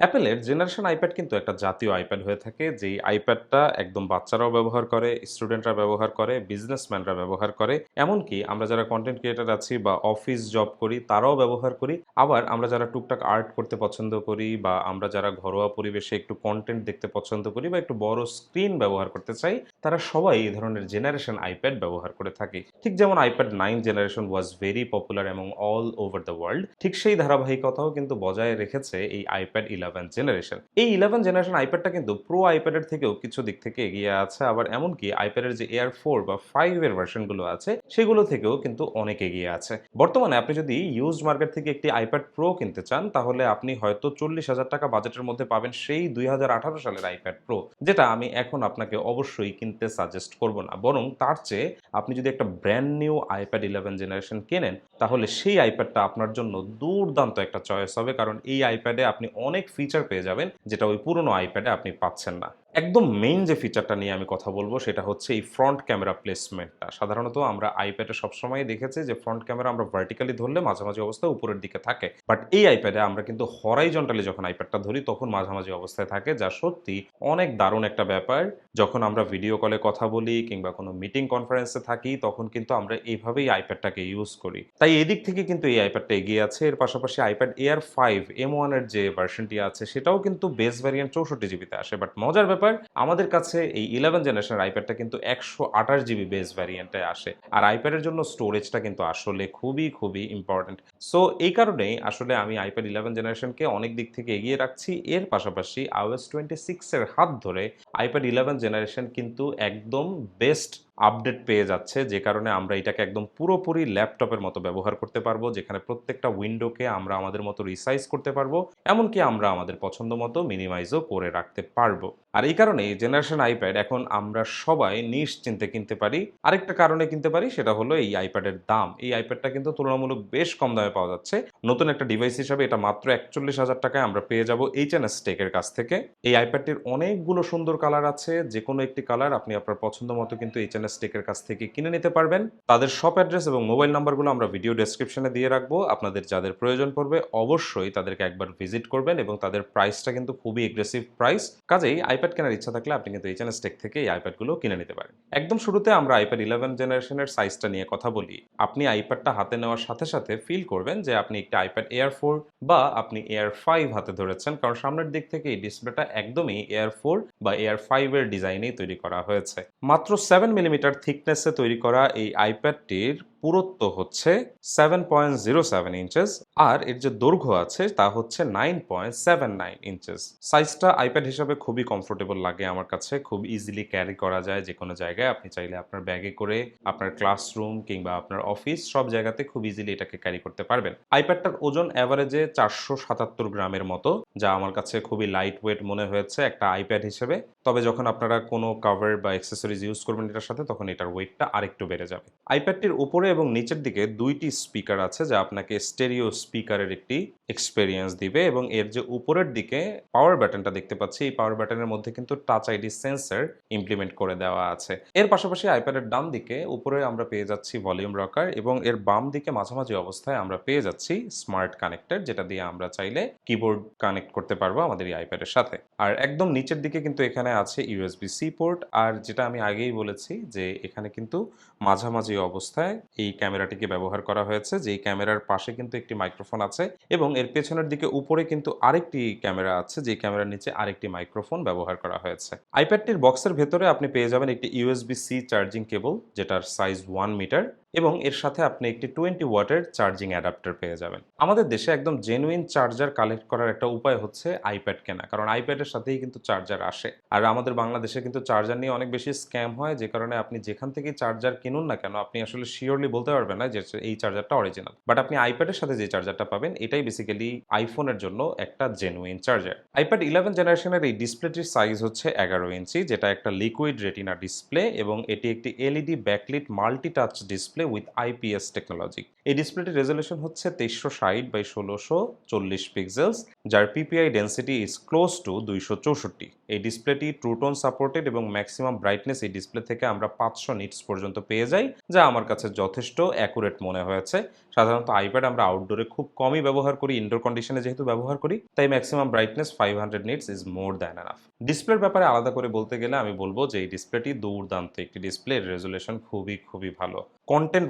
অ্যাপেলের generation iPad কিন্তু একটা জাতীয় আইপ্যাড হয়ে থাকে, যেই আইপ্যাডটা একদম বাচ্চারাও ব্যবহার করে, স্টুডেন্টরা ব্যবহার করে, বিজনেসম্যানরা ব্যবহার করে। এমনকি আমরা যারা কন্টেন্ট ক্রিয়েটার আছি বা অফিস জব করি, তারাও ব্যবহার করি। আবার আমরা যারা টুকটাক আর্ট করতে পছন্দ করি বা আমরা যারা ঘরোয়া পরিবেশে একটু কন্টেন্ট দেখতে পছন্দ করি বা একটু বড় স্ক্রিন ব্যবহার করতে চাই, তারা সবাই এই ধরনের জেনারেশন আইপ্যাড ব্যবহার করে থাকে। ঠিক যেমন iPad nine generation was very popular এবং অল ওভার দ্য ওয়ার্ল্ড ঠিক সেই ধারাবাহিকতাও কিন্তু বজায় রেখেছে এই আইপ্যাড ইলেভেন জেনারেশন। এই ইলেভেন জেনারেশন আইপ্যাডটা কিন্তু প্রো আইপ্যাডের থেকেও কিছু দিক থেকে এগিয়ে আছে, আবার এমনকি আইপ্যাডের যে এয়ার ফোর বা ফাইভ এর ভার্সনগুলো আছে, সেগুলো থেকেও কিন্তু অনেক এগিয়ে আছে। বর্তমানে আপনি যদি ইউজড মার্কেট থেকে একটি আইপ্যাড প্রো কিনতে চান, তাহলে আপনি হয়তো চল্লিশ হাজার টাকা বাজেটের মধ্যে পাবেন সেই দুই হাজার আঠারো সালের আইপ্যাড প্রো, যেটা আমি এখন আপনাকে অবশ্যই কিনতে সাজেস্ট করব না। বরং তার চেয়ে আপনি যদি একটা brand new iPad eleven generation কেনেন, তাহলে সেই আইপ্যাডটা আপনার জন্য দুর্দান্ত একটা চয়েস হবে। কারণ এই আইপ্যাডে আপনি অনেক ফিচার পেয়ে যাবেন যেটা ওই পুরনো আইপ্যাডে আপনি পাচ্ছেন না। একদম মেইন যে ফিচারটা নিয়ে আমি কথা বলব, সেটা হচ্ছে এই ফ্রন্ট ক্যামেরা প্লেসমেন্টটা সাধারণত আমরা আইপ্যাডে সবসময় দেখেছি যে ফ্রন্ট ক্যামেরা আমরা ভার্টিক্যালি ধরলে মাঝামাঝি অবস্থায় উপরের দিকে থাকে। বাট এই আইপ্যাডে আমরা কিন্তু হরাইজন্টালি যখন আইপ্যাডটা ধরি, তখন মাঝামাঝি অবস্থায় থাকে, যা সত্যি অনেক দারুণ একটা ব্যাপার। যখন আমরা ভিডিও কলে কথা বলি কিংবা কোনো মিটিং কনফারেন্সে থাকি, তখন কিন্তু আমরা এইভাবেই আইপ্যাডটাকে ইউজ করি। তাই এদিক থেকে কিন্তু এই আইপ্যাডটা এগিয়ে আছে। এর পাশাপাশি আইপ্যাড এয়ার ফাইভ এম ওয়ানের যে ভার্সনটি আছে, সেটাও কিন্তু বেস ভ্যারিয়েন্ট চৌষট্টি জিবিতে আসে। বাট মজার ব্যাপার আমাদের কাছে এই ইলেভেন জেনারেশনের আইপ্যাডটা কিন্তু একশো আঠাশ জিবি বেস ভ্যারিয়েন্টে আসে। আর আইপ্যাডের জন্য স্টোরেজটা কিন্তু আসলে খুবই খুবই ইম্পর্টেন্ট সো এই কারণেই আসলে আমি আইপ্যাড ইলেভেন জেনারেশনকে অনেক দিক থেকে এগিয়ে রাখছি। এর পাশাপাশি আইওএস টোয়েন্টি সিক্সের হাত ধরে আইপ্যাড ইলেভেন জেনারেশন কিন্তু একদম বেস্ট আপডেট পেয়ে যাচ্ছে, যে কারণে আমরা এটাকে একদম পুরোপুরি ল্যাপটপের মতো ব্যবহার করতে পারব, যেখানে প্রত্যেকটা উইন্ডোকে আমরা আমাদের মতো রিসাইজ করতে পারব, এমনকি আমরা আমাদের পছন্দ মতো মিনিমাইজও করে রাখতে পারব। আর এই কারণে জেনারেশন আইপ্যাড এখন আমরা সবাই নিশ্চিন্তে কিনতে পারি। আরেকটা কারণে কিনতে পারি, সেটা হলো এই আইপ্যাডের দাম। এই আইপ্যাডটা কিন্তু তুলনামূলক বেশ কম দামে পাওয়া যাচ্ছে। নতুন একটা ডিভাইস হিসাবে এটা মাত্র একচল্লিশ হাজার টাকায় আমরা পেয়ে যাব এইচ এন এস টেকের কাছ থেকে। এই আইপ্যাডটির অনেকগুলো সুন্দর কালার আছে যে কোনো একটি কালার আপনি আপনার পছন্দ মতো কিন্তু এস টেকের কাছ থেকে কিনে নিতে পারবেন। তাদের শপ অ্যাড্রেস এবং মোবাইল নাম্বারগুলো আমরা ভিডিও ডেসক্রিপশনে দিয়ে রাখব। আপনাদের যাদের প্রয়োজন পড়বে, অবশ্যই তাদেরকে একবার ভিজিট করবেন এবং তাদের প্রাইসটা কিন্তু খুবই এগ্রেসিভ প্রাইস কাজেই আইপ্যাড কেনার ইচ্ছা থাকলে আপনি কিন্তু এইচ এন এস টেক থেকে এই আইপ্যাডগুলো কিনে নিতে পারেন। একদম শুরুতে আমরা আইপ্যাড ইলেভেন জেনারেশনের সাইজটা নিয়ে কথা বলি। আপনি আইপ্যাডটা হাতে নেওয়ার সাথে সাথে ফিল করবেন যে আপনি একটা আইপ্যাড এয়ার ফোর বা আপনি এয়ার ফাইভ হাতে ধরেছেন। কারণ সামনের দিক থেকে এই ডিসপ্লেটা একদমই এয়ার ফোর বা এয়ার ফাইভের ডিজাইনেই তৈরি করা হয়েছে। মাত্র সেভেন মিলিমিটার থিকনেসে তৈরি করা এই আইপ্যাডটির পুরুত্ব হচ্ছে seven point zero seven inches আর এর যে দৈর্ঘ্য আছে তা হচ্ছে nine point seven nine inches সাইজটা আইপ্যাড হিসাবে খুবই কমফোর্টেবল লাগে আমার কাছে, খুব ইজিলি ক্যারি করা যায় যে কোনো জায়গায়। আপনি চাইলে আপনার ব্যাগে করে আপনার ক্লাসরুম কিংবা আপনার অফিস সব জায়গাতে খুব ইজিলি এটাকে ক্যারি করতে পারবেন। আইপ্যাডটার ওজন অ্যাভারেজে চারশো সাতাত্তর গ্রামের মতো, যা আমার কাছে খুবই লাইট ওয়েট মনে হয়েছে একটা আইপ্যাড হিসেবে। তবে যখন আপনারা কোনো কাভার বা অ্যাক্সেসরিজ ইউজ করবেন এটার সাথে, তখন এটার ওয়েটটা আরেকটু বেড়ে যাবে। আইপ্যাডটির উপরে এবং নিচের দিকে দুইটি স্পিকার আছে যা আপনাকে স্টেরিও স্পিকারের একটি এক্সপেরিয়েন্স দিবে এবং এর যে উপরের দিকে পাওয়ার বাটনটা দেখতে পাচ্ছি, এই পাওয়ার বাটনের মধ্যে কিন্তু টাচ আইডি সেন্সার ইমপ্লিমেন্ট করে দেওয়া আছে। এর পাশাপাশি আইপ্যাডের ডান দিকে উপরে আমরা পেয়ে যাচ্ছি ভলিউম রকার এবং এর বাম দিকে মাঝামাঝি অবস্থায় আমরা পেয়ে যাচ্ছি স্মার্ট কানেক্টর যেটা দিয়ে আমরা চাইলে কিবোর্ড কানেক্ট করতে পারব আমাদের এই আইপ্যাডের সাথে। আর একদম নিচের দিকে কিন্তু এখানে আছে ইউএসবি সি পোর্ট আর যেটা আমি আগেই বলেছি যে এখানে কিন্তু মাঝামাঝি অবস্থায় এই ক্যামেরাটিকে ব্যবহার করা হয়েছে, যেই ক্যামেরার পাশে কিন্তু একটি মাইক্রোফোন আছে এবং এর পেছনের দিকে উপরে কিন্তু আরেকটি ক্যামেরা আছে, যেই ক্যামেরার নিচে আরেকটি মাইক্রোফোন ব্যবহার করা হয়েছে। আইপ্যাডটির বক্সের ভেতরে আপনি পেয়ে যাবেন একটি ইউএসবি সি চার্জিং কেবল যেটার সাইজ ওয়ান মিটার এবং এর সাথে আপনি একটি টোয়েন্টি ওয়াটের চার্জিং অ্যাডাপ্টার পেয়ে যাবেন। আমাদের দেশে একদম জেনুইন চার্জার কালেক্ট করার একটা উপায় হচ্ছে আইপ্যাড কেনা, কারণ আইপ্যাডের সাথেই কিন্তু চার্জার আসে। আর আমাদের বাংলাদেশে কিন্তু চার্জার নিয়ে অনেক বেশি স্ক্যাম হয়, যে কারণে আপনি যেখান থেকে চার্জার কিনুন না কেন, আপনি আসলে শিওরলি বলতে পারবেন না যে এই চার্জারটা অরিজিনাল বাট আপনি আইপ্যাডের সাথে যে চার্জারটা পাবেন, এটাই বেসিক্যালি আইফোনের জন্য একটা জেনুইন চার্জার আইপ্যাড ইলেভেন জেনারেশনের এই ডিসপ্লেটির সাইজ হচ্ছে এগারো ইঞ্চি, যেটা একটা লিকুইড রেটিনা ডিসপ্লে এবং এটি একটি LED backlit multi touch display display with IPS technology এই ডিসপ্লেটির রেজলিউশন হচ্ছে তেইশশো ষাট বাই ষোলোশো চল্লিশ পিক্সেলস যার PPI density is close to দুইশো চৌষট্টি. এই ডিসপ্লেটি ট্রুটোন সাপোর্টেড এবং ম্যাক্সিমাম ব্রাইটনেস এই ডিসপ্লে থেকে আমরা পাঁচশো নিটস পর্যন্ত পেয়ে যাই, যা আমার কাছে যথেষ্ট অ্যাকুরেট মনে হয়েছে। সাধারণত আইপ্যাড আমরা আউটডোরে খুব কমই ব্যবহার করি ইনডোর কন্ডিশনে যেহেতু ব্যবহার করি, তাই maximum brightness five hundred nits is more than enough ডিসপ্লের ব্যাপারে আলাদা করে বলতে গেলে আমি বলব যে এই ডিসপ্লেটি দুর্দান্ত। একটি ডিসপ্লে রেজুলেশন খুবই খুবই ভালো।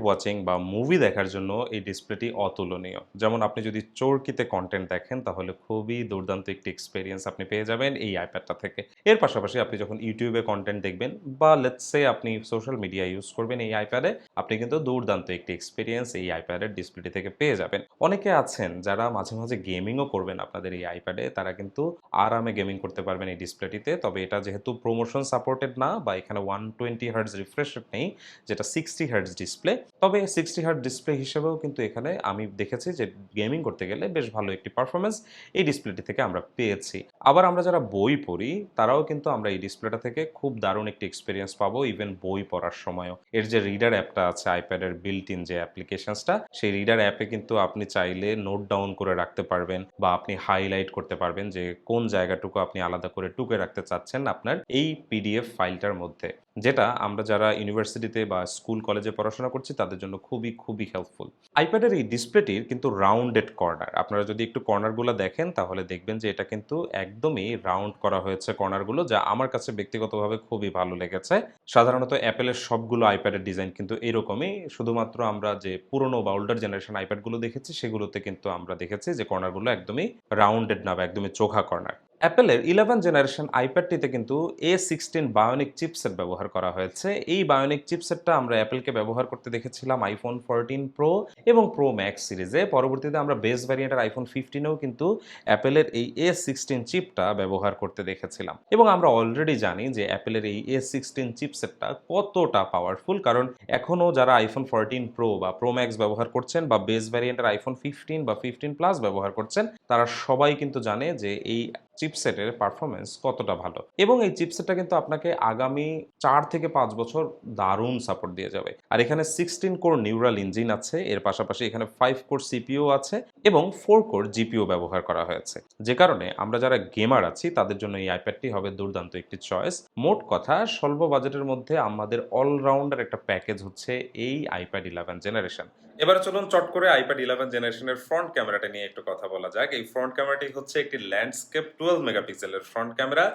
ওয়াচিং বা মুভি দেখার জন্য এই ডিসপ্লেটি অতুলনীয়। যেমন আপনি যদি চোরকিতে কন্টেন্ট দেখেন, তাহলে খুবই দুর্দান্ত একটি এক্সপিরিয়েন্স আপনি পেয়ে যাবেন এই আইপ্যাডটা থেকে। এর পাশাপাশি আপনি যখন ইউটিউবে কন্টেন্ট দেখবেন বা লেটসে আপনি সোশ্যাল মিডিয়া ইউজ করবেন এই আইপ্যাডে আপনি কিন্তু দুর্দান্ত একটি এক্সপিরিয়েন্স এই আইপ্যাডের ডিসপ্লেটি থেকে পেয়ে যাবেন। অনেকে আছেন যারা মাঝে মাঝে গেমিংও করবেন আপনাদের এই আইপ্যাডে তারা কিন্তু আরামে গেমিং করতে পারবেন এই ডিসপ্লেটিতে তবে এটা যেহেতু প্রমোশন সাপোর্টেড না বা এখানে ওয়ান টোয়েন্টি হার্টস রিফ্রেশ নেই, যেটা সিক্সটি হার্টস ডিসপ্লে তবে সিক্সটি হার্ট ডিসপ্লে হিসেবেও কিন্তু এখানে আমি দেখেছি যে গেমিং করতে গেলে বেশ ভালো একটি পারফরমেন্স এই ডিসপ্লেটি থেকে আমরা পেয়েছি। আবার আমরা যারা বই পড়ি, তারাও কিন্তু আমরা এই ডিসপ্লেটা থেকে খুব দারুণ একটি এক্সপিরিয়েন্স পাবো ইভেন বই পড়ার সময়ও। এর যে রিডার অ্যাপটা আছে আইপ্যাডের বিল্ট ইন যে অ্যাপ্লিকেশনসটা সেই রিডার অ্যাপে কিন্তু আপনি চাইলে নোট ডাউন করে রাখতে পারবেন বা আপনি হাইলাইট করতে পারবেন যে কোন জায়গাটুকু আপনি আলাদা করে টুকে রাখতে চাচ্ছেন আপনার এই পিডিএফ ফাইলটার মধ্যে। যেটা আমরা যারা ইউনিভার্সিটিতে বা স্কুল কলেজে পড়াশোনা করছি, তাদের জন্য খুবই খুবই হেল্পফুল আইপ্যাডের এই ডিসপ্লেটির কিন্তু রাউন্ডেড কর্নার আপনারা যদি একটু কর্নারগুলো দেখেন, তাহলে দেখবেন যে এটা কিন্তু একদমই রাউন্ড করা হয়েছে কর্নারগুলো যা আমার কাছে ব্যক্তিগতভাবে খুবই ভালো লেগেছে। সাধারণত অ্যাপেলের সবগুলো আইপ্যাডের ডিজাইন কিন্তু এরকমই, শুধুমাত্র আমরা যে পুরনো বা ওল্ডার জেনারেশন আইপ্যাডগুলো দেখেছি, সেগুলোতে কিন্তু আমরা দেখেছি যে কর্নারগুলো একদমই রাউন্ডেড না বা একদমই চোখা কর্নার অ্যাপেলের ইলেভেন জেনারেশন আইপ্যাডটিতে কিন্তু এ সিক্সটিন বায়োনিক চিপসেট ব্যবহার করা হয়েছে। এই বায়োনিক চিপসেটটা আমরা অ্যাপেলকে ব্যবহার করতে দেখেছিলাম আইফোন ফোরটিন প্রো এবং প্রো ম্যাক্স সিরিজে। পরবর্তীতে আমরা বেস ভ্যারিয়েন্টের আইফোন ফিফটিনেও কিন্তু অ্যাপেলের এই এ সিক্সটিন চিপটা ব্যবহার করতে দেখেছিলাম। এবং আমরা অলরেডি জানি যে অ্যাপেলের এই এ সিক্সটিন চিপসেটটা কতটা পাওয়ারফুল কারণ এখনও যারা আইফোন ফোরটিন প্রো বা প্রো ম্যাক্স ব্যবহার করছেন বা বেস ভ্যারিয়েন্টের আইফোন ফিফটিন বা ফিফটিন প্লাস ব্যবহার করছেন, তারা সবাই কিন্তু জানে যে এই চিপসেটের পারফরমেন্স কতটা ভালো? এবং এই চিপসেটটা কিন্তু আপনাকে আগামী চার থেকে পাঁচ বছর দারুণ সাপোর্ট দিয়ে যাবে। আর এখানে সিক্সটিন কোর নিউরাল ইঞ্জিন আছে, এর পাশাপাশি এখানে ফাইভ কোর সিপিও আছে এবং ফোর কোর জিপিও ব্যবহার করা হয়েছে। যে কারণে আমরা যারা গেমার আছি, তাদের জন্য এই আইপ্যাডটি হবে দুর্দান্ত একটি চয়েস মোট কথা, স্বল্প বাজেটের মধ্যে আমাদের অলরাউন্ডার একটা প্যাকেজ হচ্ছে এই আইপ্যাড ইলেভেন জেনারেশন এবারে চলুন চট করে আইপ্যাড ইলেভেন জেনারেশনের ফ্রন্ট ক্যামেরাটা নিয়ে একটু কথা বলা যাক। এই ফ্রন্ট ক্যামেরাটি হচ্ছে একটি ল্যান্ডস্কেপ টুয়েলভ মেগাপিক্সেলের ফ্রন্ট ক্যামেরা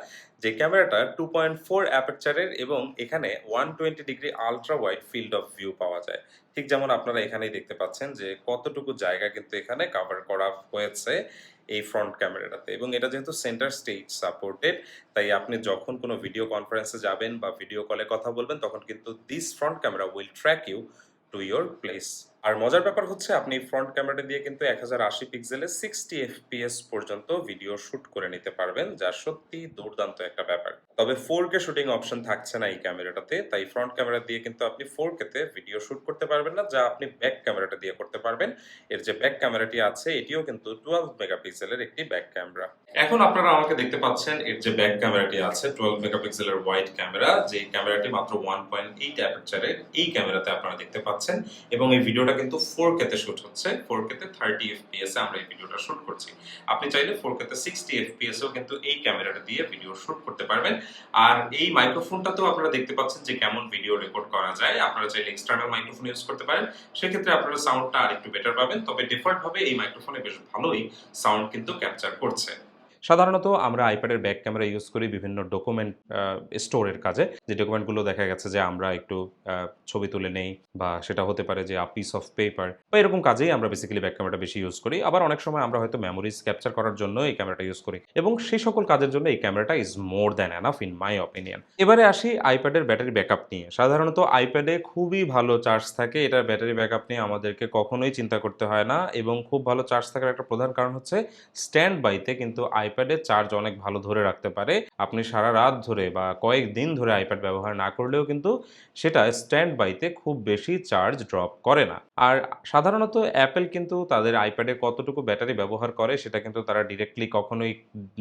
যে ক্যামেরাটা টু পয়েন্ট ফোর অ্যাপারচারের এবং এখানে one twenty degree ultra wide field of view পাওয়া যায়। ঠিক যেমন আপনারা এখানেই দেখতে পাচ্ছেন যে কতটুকু জায়গা কিন্তু এখানে কভার করা হয়েছে এই ফ্রন্ট ক্যামেরাটাতে এবং এটা যেহেতু সেন্টার স্টেজ সাপোর্টেড তাই আপনি যখন কোনো ভিডিও কনফারেন্সে যাবেন বা ভিডিও কলে কথা বলবেন, তখন কিন্তু this front camera will track you to your place আর মজার ব্যাপার হচ্ছে, আপনি ফ্রন্ট ক্যামেরাটা দিয়ে কিন্তু এক হাজার আশি পিক্সেলে সিক্সটি এফপিএস পর্যন্ত ভিডিও শুট করে নিতে পারবেন, যা সত্যি দুর্দান্ত একটা ব্যাপার। তবে ফোর কে শুটিং অপশন থাকছে না এই ক্যামেরাটাতে তাই ফ্রন্ট ক্যামেরা দিয়ে কিন্তু আপনি ফোর কেতে ভিডিও শুট করতে পারবেন না, যা আপনি ব্যাক ক্যামেরাটা দিয়ে করতে পারবেন। এর যে ব্যাক ক্যামেরাটি আছে, এটিও কিন্তু টুয়েলভ মেগাপিক্সেলের একটি ব্যাক ক্যামেরা এখন আপনারা আমাকে দেখতে পাচ্ছেন, এর যে ব্যাক ক্যামেরাটি আছে টুয়েলভ মেগাপিক্সেলের ওয়াইড ক্যামেরা যে ক্যামেরাটি মাত্র ওয়ান পয়েন্ট এইট অ্যাপারচারের এই ক্যামেরাতে আপনারা দেখতে পাচ্ছেন। এবং এই ভিডিওটা কিন্তু ফোর কেতে শুট হচ্ছে ফোর কেতে থার্টি এফপিএস এ আমরা এই ভিডিওটা শুট করছি। আপনি চাইলে ফোর কেতে সিক্সটি এফপিএস এও কিন্তু এই ক্যামেরাটা দিয়ে ভিডিও শুট করতে পারবেন। আর এই মাইক্রোফোনটাতেও আপনারা দেখতে পাচ্ছেন যে কেমন ভিডিও রেকর্ড করা যায়। আপনারা চাইলে এক্সটার্নাল মাইক্রোফোন ইউজ করতে পারেন। সেক্ষেত্রে আপনারা সাউন্ডটা আরেকটু বেটার পাবেন। তবে ডিফল্ট ভাবে এই মাইক্রোফোনে বেশ ভালোই সাউন্ড কিন্তু ক্যাপচার করছে। সাধারণত আমরা আইপ্যাডের ব্যাক ক্যামেরা ইউজ করি বিভিন্ন ডকুমেন্ট স্টোরের কাজে। যে ডকুমেন্টগুলো দেখা গেছে যে আমরা একটু ছবি তুলে নেই বা সেটা হতে পারে যে পিস অফ পেপার বা এরকম কাজেই আমরা বেসিক্যালি ব্যাক ক্যামেরাটা বেশি ইউজ করি। আবার অনেক সময় আমরা হয়তো মেমোরিজ ক্যাপচার করার জন্য এই ক্যামেরাটা ইউজ করি এবং সেই সকল কাজের জন্য এই ক্যামেরাটা is more than enough in my opinion এবারে আসি আইপ্যাডের ব্যাটারি ব্যাকআপ নিয়ে। সাধারণত আইপ্যাডে খুবই ভালো চার্জ থাকে। এটার ব্যাটারি ব্যাকআপ নিয়ে আমাদেরকে কখনোই চিন্তা করতে হয় না এবং খুব ভালো চার্জ থাকার একটা প্রধান কারণ হচ্ছে স্ট্যান্ড বাইতে কিন্তু আইপ্যাড আইপ্যাডে চার্জ অনেক ভালো ধরে রাখতে পারে। আপনি সারা রাত ধরে বা কয়েক দিন ধরে আইপ্যাড ব্যবহার না করলেও কিন্তু সেটা স্ট্যান্ড বাইতে খুব বেশি চার্জ ড্রপ করে না। আর সাধারণত অ্যাপেল কিন্তু তাদের আইপ্যাডে কতটুকু ব্যাটারি ব্যবহার করে সেটা কিন্তু তারা ডিরেক্টলি কখনোই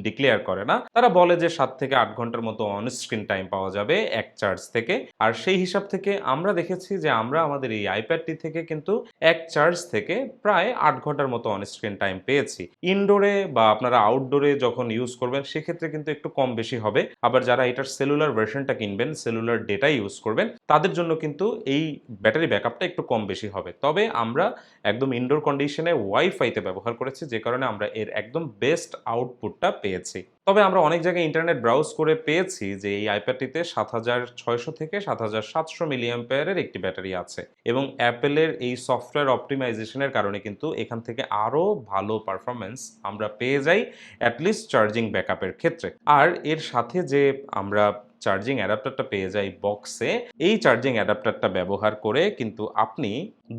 ডিক্লেয়ার করে না। তারা বলে যে সাত থেকে আট ঘণ্টার মতো অন স্ক্রিন টাইম পাওয়া যাবে এক চার্জ থেকে। আর সেই হিসাব থেকে আমরা দেখেছি যে আমরা আমাদের এই আইপ্যাডটি থেকে কিন্তু এক চার্জ থেকে প্রায় আট ঘণ্টার মতো অন স্ক্রিন টাইম পেয়েছি। ইনডোরে বা আপনারা আউটডোরে যখন ইউজ করবেন, সেক্ষেত্রে কিন্তু একটু কম বেশি হবে। আবার যারা এটার সেলুলার ভার্সনটা কিনবেন সেলুলার ডেটা ইউজ করবেন, তাদের জন্য কিন্তু এই ব্যাটারি ব্যাকআপটা একটু কম বেশি হবে। তবে আমরা একদম ইনডোর কন্ডিশনে ওয়াইফাইতে ব্যবহার করেছি, যে কারণে আমরা এর একদম বেস্ট আউটপুটটা পেয়েছি। তবে আমরা অনেক জায়গায় ইন্টারনেট ব্রাউজ করে পেয়েছি যে এই আইপ্যাডটিতে সাত হাজার ছয়শো থেকে সাত হাজার সাতশো মিলিয়াম্পেয়ারের একটি ব্যাটারি আছে এবং অ্যাপেলের এই সফটওয়্যার অপটিমাইজেশনের কারণে কিন্তু এখান থেকে আরও ভালো পারফরমেন্স আমরা পেয়ে যাই অ্যাটলিস্ট চার্জিং ব্যাকআপের ক্ষেত্রে। আর এর সাথে যে আমরা চার্জিং অ্যাডাপ্টারটা পেয়ে যাই বক্সে এই চার্জিং অ্যাডাপ্টারটা ব্যবহার করে কিন্তু আপনি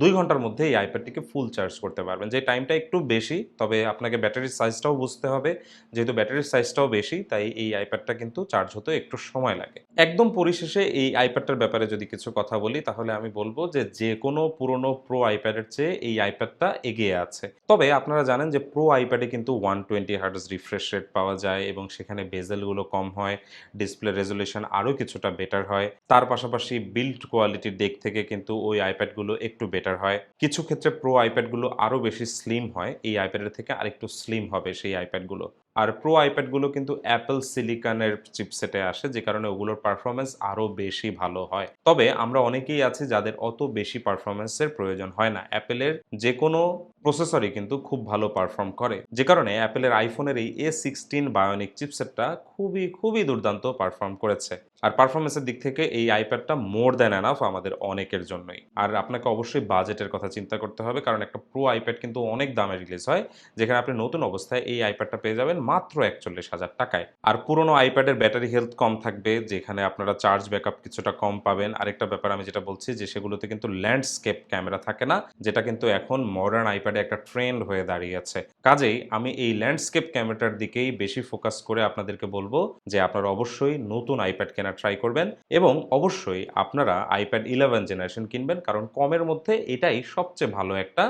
দুই ঘণ্টার মধ্যে এই আইপ্যাডটিকে ফুল চার্জ করতে পারবেন। যে টাইমটা একটু বেশি, তবে আপনাকে ব্যাটারির সাইজটাও বুঝতে হবে। যেহেতু ব্যাটারির সাইজটাও বেশি, তাই এই আইপ্যাডটা কিন্তু চার্জ হতে একটু সময় লাগে। একদম পরিশেষে এই আইপ্যাডটার ব্যাপারে যদি কিছু কথা বলি, তাহলে আমি বলব যে যে কোনো পুরনো প্রো আইপ্যাডের চেয়ে এই আইপ্যাডটা এগিয়ে আছে। তবে আপনারা জানেন যে প্রো আইপ্যাডে কিন্তু one twenty hertz refresh rate পাওয়া যায় এবং সেখানে বেজেলগুলো কম হয় ডিসপ্লে রেজলিউশন আরও কিছুটা বেটার হয়। তার পাশাপাশি বিল্ড কোয়ালিটির দিক থেকে কিন্তু ওই আইপ্যাডগুলো একটু বেটার হয়। কিছু ক্ষেত্রে প্রো আইপ্যাডগুলো আরও বেশি স্লিম হয়। এই আইপ্যাডের থেকে আরেকটু স্লিম হবে সেই আইপ্যাডগুলো আর প্রো আইপ্যাডগুলো কিন্তু অ্যাপেল সিলিকনের চিপসেটে আসে, যে কারণে ওগুলোর পারফরমেন্স আরও বেশি ভালো হয়। তবে আমরা অনেকেই আছি যাদের অত বেশি পারফরমেন্সের প্রয়োজন হয় না। অ্যাপেলের যে কোনো প্রসেসরই কিন্তু খুব ভালো পারফর্ম করে। যে কারণে অ্যাপেলের আইফোনের এই এ সিক্সটিন বায়োনিক চিপসেটটা খুবই খুবই দুর্দান্ত পারফর্ম করেছে। আর পারফরমেন্সের দিক থেকে এই আইপ্যাডটা মোর দ্যান এনাফ আমাদের অনেকের জন্যই। আর আপনাকে অবশ্যই বাজেটের কথা চিন্তা করতে হবে, কারণ একটা প্রো আইপ্যাড কিন্তু অনেক দামে রিলিজ হয়, যেখানে আপনি নতুন অবস্থায় এই আইপ্যাডটা পেয়ে যাবেন। মাত্র একচল্লিশ হাজার টাকায়। আর পুরোনো আইপ্যাডের ব্যাটারি হেলথ কম থাকবে, যেখানে আপনারা চার্জ ব্যাকআপ কিছুটা কম পাবেন। আরেকটা ব্যাপার আমি যেটা বলছি যে, সেগুলোতে কিন্তু ল্যান্ডস্কেপ ক্যামেরা থাকে না, যেটা কিন্তু এখন মডার্ন আইপ্যাডে একটা ট্রেন্ড হয়ে দাঁড়িয়েছে কাজেই আমি এই ল্যান্ডস্কেপ ক্যামেরাটার দিকেই বেশি ফোকাস করে আপনাদেরকে বলব যে, আপনারা অবশ্যই নতুন আইপ্যাড কেনা ট্রাই করবেন এবং অবশ্যই আপনারা আইপ্যাড ইলেভেন জেনারেশন কিনবেন, কারণ কমের মধ্যে এটাই সবচেয়ে ভালো একটা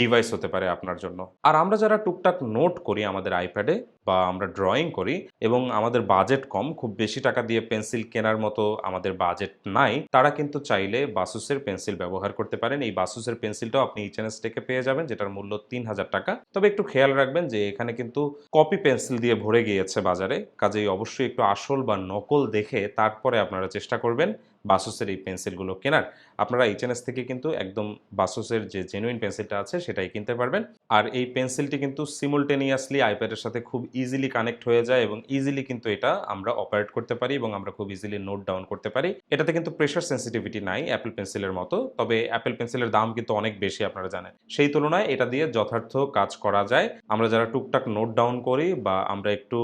ডিভাইস হতে পারে আপনার জন্য। আর আমরা যারা টুকটাক নোট করি আমাদের আইপ্যাডে বা আমরা ড্রয়িং করি এবং আমাদের বাজেট কম, খুব বেশি টাকা দিয়ে পেন্সিল কেনার মতো আমাদের বাজেট নাই, তারা কিন্তু চাইলে বাসুসের পেন্সিল ব্যবহার করতে পারেন। এই বাসুসের পেন্সিলটাও আপনি এইচএনএস থেকে পেয়ে যাবেন, যেটার মূল্য তিন হাজার টাকা। তবে একটু খেয়াল রাখবেন যে এখানে কিন্তু কপি পেন্সিল দিয়ে ভরে গিয়েছে বাজারে। কাজেই অবশ্যই একটু আসল বা নকল দেখে তারপরে আপনারা চেষ্টা করবেন বাসুসের এই পেন্সিলগুলো কেনার। আপনারা এইচএনএস থেকে কিন্তু একদম বাসুসের যে জেনুইন পেন্সিলটা আছে সেটাই কিনতে পারবেন। আর এই পেন্সিলটি কিন্তু সিমুলটেনিয়াসলি আইপ্যাডের সাথে খুব ইজিলি কানেক্ট হয়ে যায় এবং ইজিলি কিন্তু এটা আমরা অপারেট করতে পারি এবং আমরা খুব ইজিলি নোট ডাউন করতে পারি। এটাতে কিন্তু প্রেশার সেন্সিটিভিটি নাই অ্যাপেল পেন্সিলের মতো, তবে অ্যাপেল পেন্সিলের দাম কিন্তু অনেক বেশি আপনারা জানেন। সেই তুলনায় এটা দিয়ে যথার্থ কাজ করা যায়। আমরা যারা টুকটাক নোট ডাউন করি বা আমরা একটু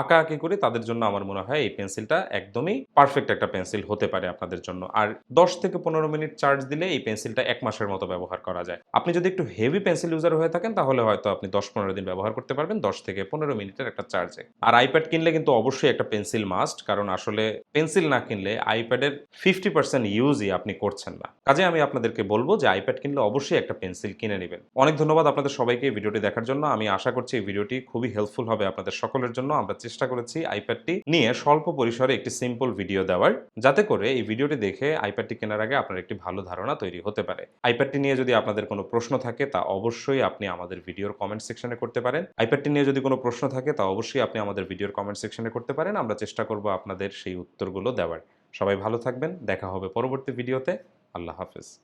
আঁকা আঁকি করি, তাদের জন্য আমার মনে হয় এই পেন্সিলটা একদমই পারফেক্ট একটা পেন্সিল হতে পারে আপনাদের জন্য। আর দশ থেকে পনেরো মিনিট চার্জ দিলে এই পেন্সিলটা এক মাসের মতো ব্যবহার করা যায়। আপনি যদি একটু হেভি পেন্সিল ইউজার হয়ে থাকেন, তাহলে হয়তো আপনি দশ পনেরো দিন ব্যবহার করতে পারবেন, দশ থেকে পনেরো মিনিটের একটা চার্জে আর আইপ্যাড কিনলে কিন্তু অবশ্যই একটা পেন্সিল মাস্ট কারণ আসলে পেন্সিল না কিনলে আইপ্যাডের ফিফটি পার্সেন্ট ইউজই আপনি করছেন না। কাজে আমি আপনাদেরকে বলব যে আইপ্যাড কিনলে অবশ্যই একটা পেন্সিল কিনে নেবেন। অনেক ধন্যবাদ আপনাদের সবাইকে ভিডিওটি দেখার জন্য। আমি আশা করছি এই ভিডিওটি খুবই হেল্পফুল হবে আপনাদের সকলের জন্য। আমরা চেষ্টা করেছি আইপ্যাডটি নিয়ে স্বল্প পরিসরে একটি সিম্পল ভিডিও দেওয়ার, যাতে করে এই ভিডিওটি দেখে আইপ্যাডটি কেনার আগে আপনার একটি ভালো ধারণা তৈরি হতে পারে। আইপ্যাডটি নিয়ে যদি আপনাদের কোনো প্রশ্ন থাকে, তা অবশ্যই আপনি আমাদের ভিডিওর কমেন্ট সেকশনে করতে পারেন। আইপ্যাডটি নিয়ে যদি কোনো প্রশ্ন থাকে, তা অবশ্যই আপনি আমাদের ভিডিওর কমেন্ট সেকশনে করতে পারেন। আমরা চেষ্টা করব আপনাদের সেই উত্তরগুলো দেওয়ার। সবাই ভালো থাকবেন। দেখা হবে পরবর্তী ভিডিওতে। আল্লাহ হাফেজ।